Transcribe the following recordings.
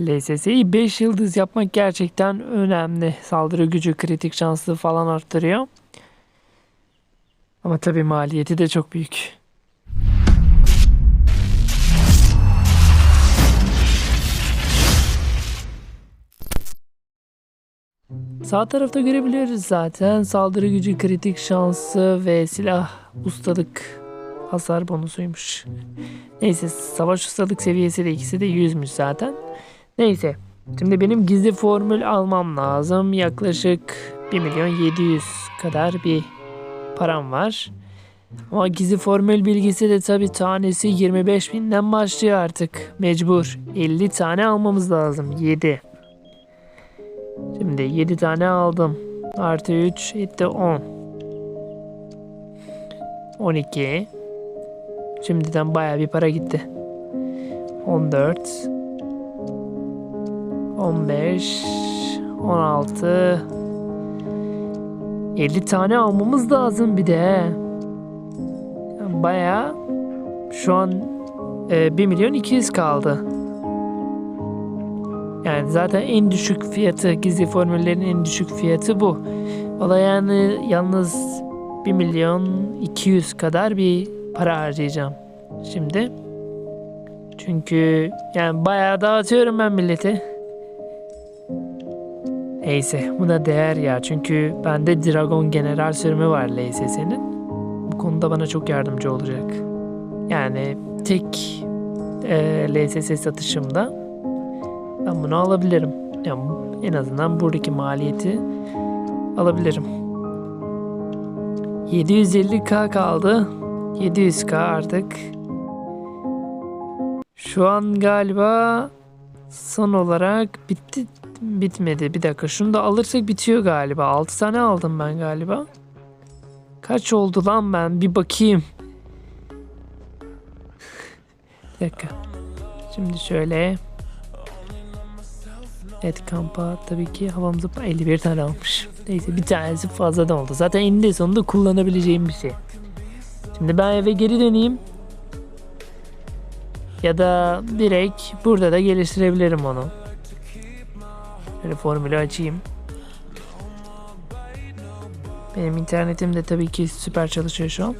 LSS'yi 5 yıldız yapmak gerçekten önemli. Saldırı gücü, kritik şanslı falan arttırıyor. Ama tabii maliyeti de çok büyük. Sağ tarafta görebiliyoruz zaten. Saldırı gücü, kritik şansı ve silah ustalık hasar bonusuymuş. Neyse savaş ustalık seviyesi de ikisi de 100'müş zaten. Neyse. Şimdi benim gizli formül almam lazım. Yaklaşık 1 milyon 700 kadar bir param var. Ama gizli formül bilgisi de tabi tanesi 25 binden başlıyor artık. Mecbur. 50 tane almamız lazım. 7. Şimdi 7 tane aldım. Artı 3 etti 10. 12. Şimdiden baya bir para gitti. 14. 15. 16. 50 tane almamız lazım bir de. Baya şu an e, 1 milyon 200 kaldı. Yani zaten en düşük fiyatı gizli formüllerin en düşük fiyatı bu. Da yani yalnız 1 milyon 200 kadar bir para harcayacağım şimdi. Çünkü yani bayağı dağıtıyorum ben milleti. Neyse buna değer ya çünkü bende Dragon General sürümü var LSS'nin. Bu konuda bana çok yardımcı olacak. Yani tek e, LSS satışımda ben bunu alabilirim. Yani en azından buradaki maliyeti alabilirim. 750k kaldı. 700k artık. Şu an galiba son olarak bitti bitmedi. Bir dakika şunu da alırsak bitiyor galiba. 6 tane aldım ben galiba. Kaç oldu lan ben? Bir bakayım. Bir dakika. Şimdi şöyle. Evet kampa tabii ki havamızı 51 tane almış. Neyse bir tanesi fazladan oldu. Zaten eninde sonunda kullanabileceğim bir şey. Şimdi ben eve geri döneyim. Ya da direkt burada da geliştirebilirim onu. Şöyle formülü açayım. Benim internetim de tabii ki süper çalışıyor şu an.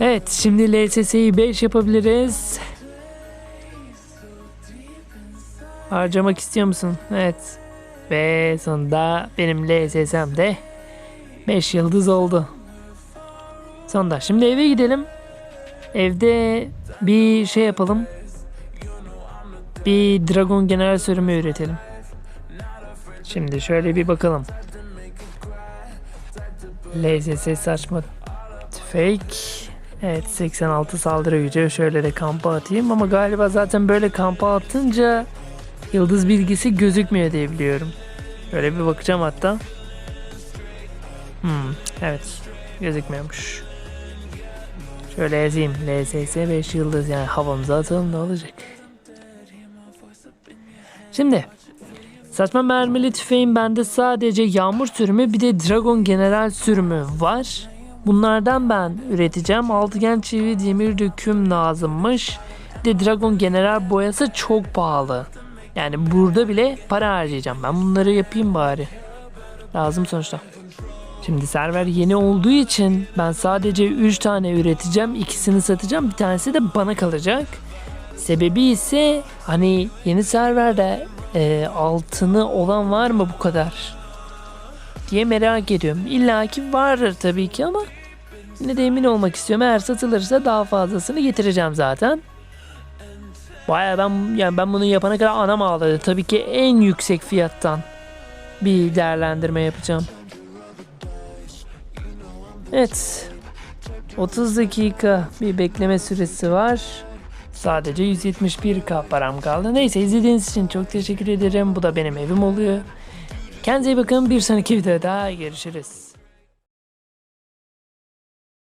Evet şimdi LSS'yi 5 yapabiliriz. Harcamak istiyor musun? Evet. Ve sonunda benim LSS'm de 5 yıldız oldu. Sonunda. Şimdi eve gidelim. Evde bir şey yapalım. Bir Dragon General sürümü üretelim. Şimdi şöyle bir bakalım. LSS saçma tüfek. Evet 86 saldırı gücü. Şöyle de kampa atayım ama galiba zaten böyle kampa atınca yıldız bilgisi gözükmüyor diye biliyorum. Şöyle bir bakacağım hatta. Hmm, evet gözükmüyormuş. Şöyle yazayım. LSS 5 yıldız yani havamıza atalım ne olacak? Şimdi saçma mermili tüfeğin bende sadece yağmur sürümü bir de Dragon General sürümü var. Bunlardan ben üreteceğim. Altıgen çivi demir döküm lazımmış. Bir de Dragon General boyası çok pahalı. Yani burada bile para harcayacağım. Ben bunları yapayım bari. Lazım sonuçta. Şimdi server yeni olduğu için ben sadece 3 tane üreteceğim. ikisini satacağım. Bir tanesi de bana kalacak. Sebebi ise hani yeni serverde e, altını olan var mı bu kadar? Diye merak ediyorum. İlla ki vardır tabii ki ama yine de emin olmak istiyorum. Eğer satılırsa daha fazlasını getireceğim zaten. Baya ben yani ben bunu yapana kadar anam ağladı. Tabii ki en yüksek fiyattan bir değerlendirme yapacağım. Evet. 30 dakika bir bekleme süresi var. Sadece 171k param kaldı. Neyse izlediğiniz için çok teşekkür ederim. Bu da benim evim oluyor. Kendinize iyi bakın. Bir sonraki videoda görüşürüz.